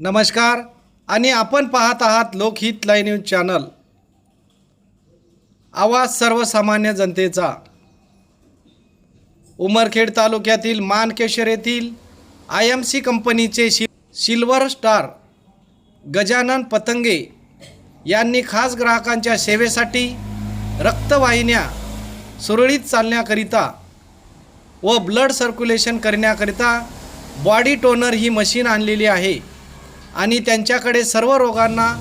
नमस्कार. आणि आपण पाहत आहात लोकहित लाईव्ह न्यूज चॅनल. आवाज सर्वसामान्य जनतेचा. उमरखेड तालुक्यातील मानकेश्वर येथील आय एम सी कंपनीचे शि सिल्वर स्टार गजानन पतंगे यांनी खास ग्राहकांच्या सेवेसाठी रक्तवाहिन्या सुरळीत चालण्याकरिता व ब्लड सर्क्युलेशन करण्याकरिता बॉडी टोनर ही मशीन आणलेली आहे. आणि त्यांच्याकडे सर्व रोगांना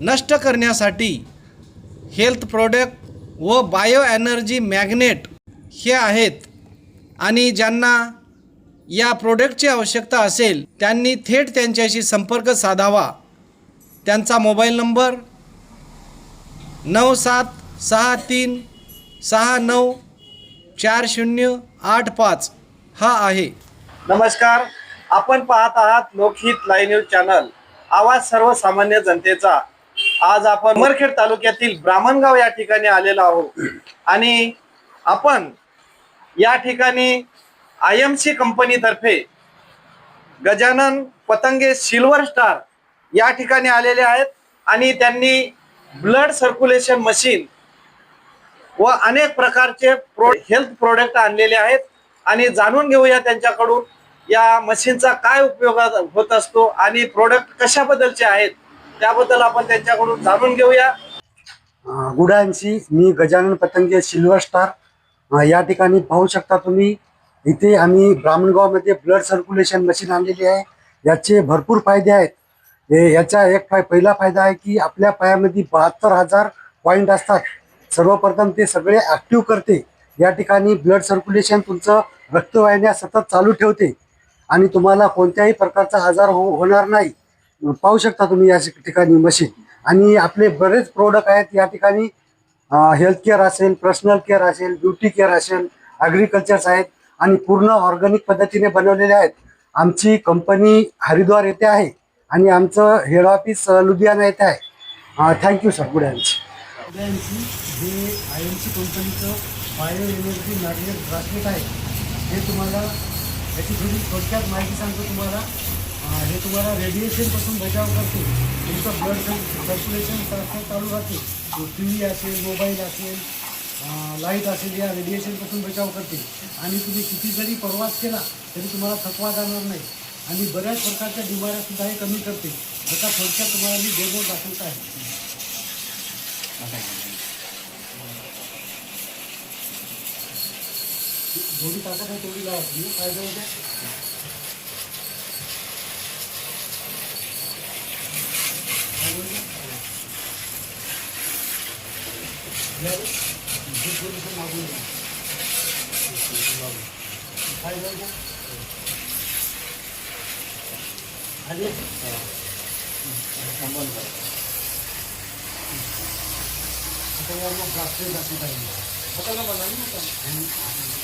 नष्ट करण्यासाठी हेल्थ प्रोडक्ट व बायो एनर्जी मॅग्नेट हे आहेत. आणि ज्यांना या प्रोडक्टची आवश्यकता असेल त्यांनी थेट त्यांच्याशी संपर्क साधावा. त्यांचा मोबाईल नंबर नऊ सात सहा तीन सहा नऊ चार शून्य आठ पाच हा आहे. नमस्कार. आपण पाहत आहात लोकहित लाईव्ह न्यूज चॅनल. आवाज सर्वसामान्य जनतेचा. आज आपण उमरखेड तालुक्यातील ब्राह्मणगाव या ठिकाणी आलेलो आहोत. आणि आपण या ठिकाणी आय एम सी कंपनीतर्फे गजानन पतंगे सिल्वर स्टार या ठिकाणी आलेले आहेत आणि त्यांनी ब्लड सर्क्युलेशन मशीन व अनेक प्रकारचे प्रो हेल्थ प्रोडक्ट आणलेले आहेत. आणि जाणून घेऊया त्यांच्याकडून या मशीनचा काय उपयोग होत असतो आणि प्रोडक्ट कशाबद्दलचे आहेत त्याबद्दल आपण त्यांच्याकडून जाणून घेऊया. गुडांशी मी गजानन पतंगे सिल्वर स्टार. या ठिकाणी पाहू शकता तुम्ही इथे आम्ही ब्राह्मणगावमध्ये ब्लड सर्क्युलेशन मशीन आणलेली आहे. याचे भरपूर फायदे आहेत. याचा एक फाय पहिला फायदा आहे की आपल्या पायामध्ये बहात्तर हजार पॉईंट असतात. सर्वप्रथम ते सगळे ॲक्टिव्ह करते. या ठिकाणी ब्लड सर्क्युलेशन तुमचं रक्तवाहिन्या सतत चालू ठेवते. आणि तुम्हाला कोणत्याही प्रकारचा आजार हो होणार नाही. पाहू शकता तुम्ही या ठिकाणी मशीन. आणि आपले बरेच प्रोडक्ट आहेत या ठिकाणी. हेल्थ केअर असेल पर्सनल केअर असेल ब्युटी केअर असेल ॲग्रिकल्चर्स आहेत आणि पूर्ण ऑर्गॅनिक पद्धतीने बनवलेले आहेत. आमची कंपनी हरिद्वार येथे आहे आणि आमचं हेड ऑफिस लुधियाना येथे आहे. थँक्यू सर गुड यांची हे आय एम सी कंपनीचं बायो एनर्जी मॅग्नेट ब्रासलेट आहे. हे तुम्हाला याची थोडी थोडक्यात माहिती सांगतो तुम्हाला. हे तुम्हाला रेडिएशनपासून बचाव करते. तुमचं ब्लड सर्क्युलेशन सारखं चालू राहते. टी व्ही असेल मोबाईल असेल लाइट असेल या रेडिएशनपासून बचाव करते. आणि तुम्ही किती जरी प्रवास केला तरी तुम्हाला थकवा जाणार नाही. आणि बऱ्याच प्रकारच्या बिमाऱ्या सुद्धा हे कमी करते. आता थोडक्यात तुम्हाला मी डेमो दाखवत आहे. जेवढी ताकद आहे तेवढी लावा. तुम्ही फायदा होते आले आता मग प्लास्टर दाखवत आहे पटायला मला नाही ना कमी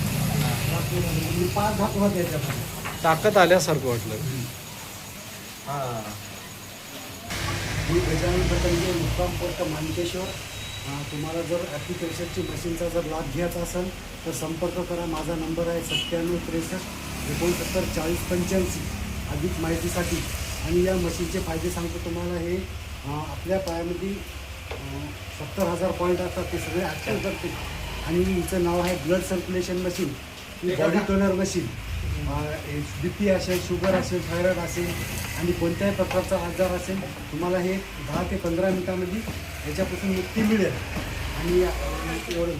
भरपूर आहे. म्हणजे पाच धातू होते याच्यामध्ये ताकद आल्यासारखं वाटलं. मी गजानन पतंगे मुक्काम पोस्ट मानकेश्वर अं, तुम्हाला जर ॲप्लिकेशनची मशीनचा जर लाभ घ्यायचा असेल तर संपर्क करा. माझा नंबर आहे सत्त्याण्णव त्रेसष्ट एकोणसत्तर चाळीस पंच्याऐंशी अधिक माहितीसाठी. आणि या मशीनचे फायदे सांगतो तुम्हाला हे अं, आपल्या पायामध्ये सत्तर हजार पॉईंट असतात ते सगळे ॲक्टिव्ह करते आणि हिचं नाव आहे ब्लड सर्क्युलेशन मशीन ही body toner machine B P असेल शुगर असेल थायरॉइड असेल आणि कोणत्याही प्रकारचा आजार असेल तुम्हाला हे दहा ते पंधरा मिनटामध्ये याच्यापासून मुक्ती मिळेल. आणि एवढं